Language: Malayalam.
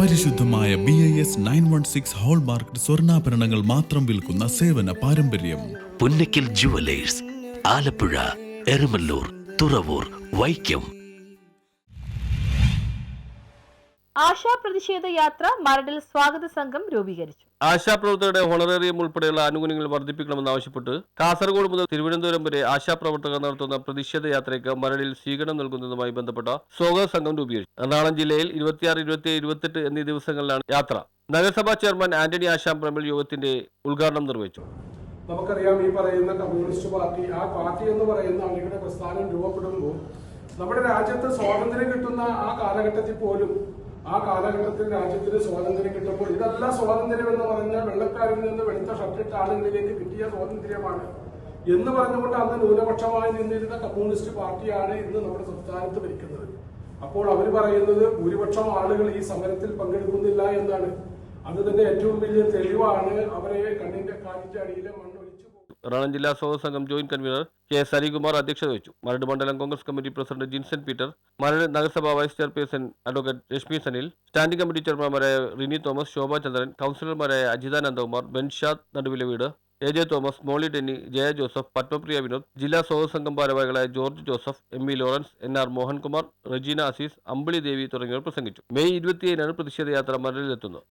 പരിശുദ്ധമായ B I S nine one six hallmark സ്വർണാഭരണങ്ങൾ മാത്രം വിൽക്കുന്ന സേവന പാരമ്പര്യം. പുന്നക്കിൽ ജുവലേഴ്സ് ആലപ്പുഴ എരുമല്ലൂർ തുറവൂർ വൈക്കം ആശാ പ്രതിഷേധ യാത്ര മരടിൽ സ്വാഗത സംഘം രൂപീകരിച്ചു. ആശാപ്രവർത്തകരുടെ ഹോണറേറിയം ഉൾപ്പെടെയുള്ള ആനുകൂല്യങ്ങൾ വർദ്ധിപ്പിക്കണമെന്നാവശ്യപ്പെട്ട് കാസർഗോഡ് മുതൽ തിരുവനന്തപുരം വരെ ആശാപ്രവർത്തകർ നടത്തുന്ന പ്രതിഷേധ യാത്രയ്ക്ക് മരടിൽ സ്വീകരണം നൽകുന്നതുമായി ബന്ധപ്പെട്ട സ്വാഗത സംഘം രൂപീകരിച്ചു. എറണാകുളം ജില്ലയിൽ ഇരുപത്തിയാറ് ഇരുപത്തിയേഴ് ഇരുപത്തെട്ട് എന്നീ ദിവസങ്ങളിലാണ് യാത്ര. നഗരസഭാ ചെയർമാൻ ആന്റണി ആശാം പ്രമിൽ യോഗത്തിന്റെ ഉദ്ഘാടനം നിർവഹിച്ചു. നമുക്കറിയാം ഈ പറയുന്ന കമ്മ്യൂണിസ്റ്റ് പാർട്ടി ആ പാർട്ടി എന്ന് പറയുന്ന അണികളുടെ പ്രസ്ഥാനം രൂപപ്പെടുമ്പോൾ നമ്മുടെ രാജ്യത്ത് സ്വാതന്ത്ര്യം കിട്ടുന്ന ആ കാലഘട്ടത്തിൽ പോലും ആ കാലഘട്ടത്തിൽ രാജ്യത്തിന് സ്വാതന്ത്ര്യം കിട്ടുമ്പോൾ ഇതല്ല സ്വാതന്ത്ര്യം എന്ന് പറഞ്ഞാൽ വെള്ളക്കാരിൽ നിന്ന് വെളുത്ത ഷർട്ടിട്ട ആളുകളിലേക്ക് കിട്ടിയ സ്വാതന്ത്ര്യമാണ് എന്ന് പറഞ്ഞുകൊണ്ട് അന്ന് ന്യൂനപക്ഷമായി നിന്നിരുന്ന കമ്മ്യൂണിസ്റ്റ് പാർട്ടിയാണ് ഇന്ന് നമ്മുടെ സംസ്ഥാനത്ത് ഭരിക്കുന്നത് അപ്പോൾ അവർ പറയുന്നത് ഭൂരിപക്ഷം ആളുകൾ ഈ സമരത്തിൽ പങ്കെടുക്കുന്നില്ല എന്നാണ് അത് തന്നെ ഏറ്റവും വലിയ തെളിവാണ് അവരെ കണ്ണിന്റെ കാലിന്റെ അടിയിലെ പോകുന്നത്. എറണാകുളം ജില്ലാ സ്വാഗത സംഘം joint convener K S Harikumar അധ്യക്ഷത വഹിച്ചു. മരട് മണ്ഡലം Congress committee president Jinson Peter Maradu നഗരസഭാ vice chairperson advocate Rashmi Sanil standing committee ചെയർമാൻമാരായ Rini Thomas Shobha Chandran കൗൺസിലർമാരായ അജിതാനന്ദകുമാർ ബെൻഷാദ് നടുവിലെ വീട് A J Thomas Molly Denny Jaya Joseph Padmapriya Vinod ജില്ലാ സ്വാഗത സംഘം ഭാരവാഹികളായ George Joseph M V Lawrence N R Mohankumar Rejeena Azeez Ambili Devi തുടങ്ങിയവർ പ്രസംഗിച്ചു. മെയ് ഇരുപത്തിയേഴിനാണ് പ്രതിഷേധ യാത്ര മരടിലെത്തുന്നത്.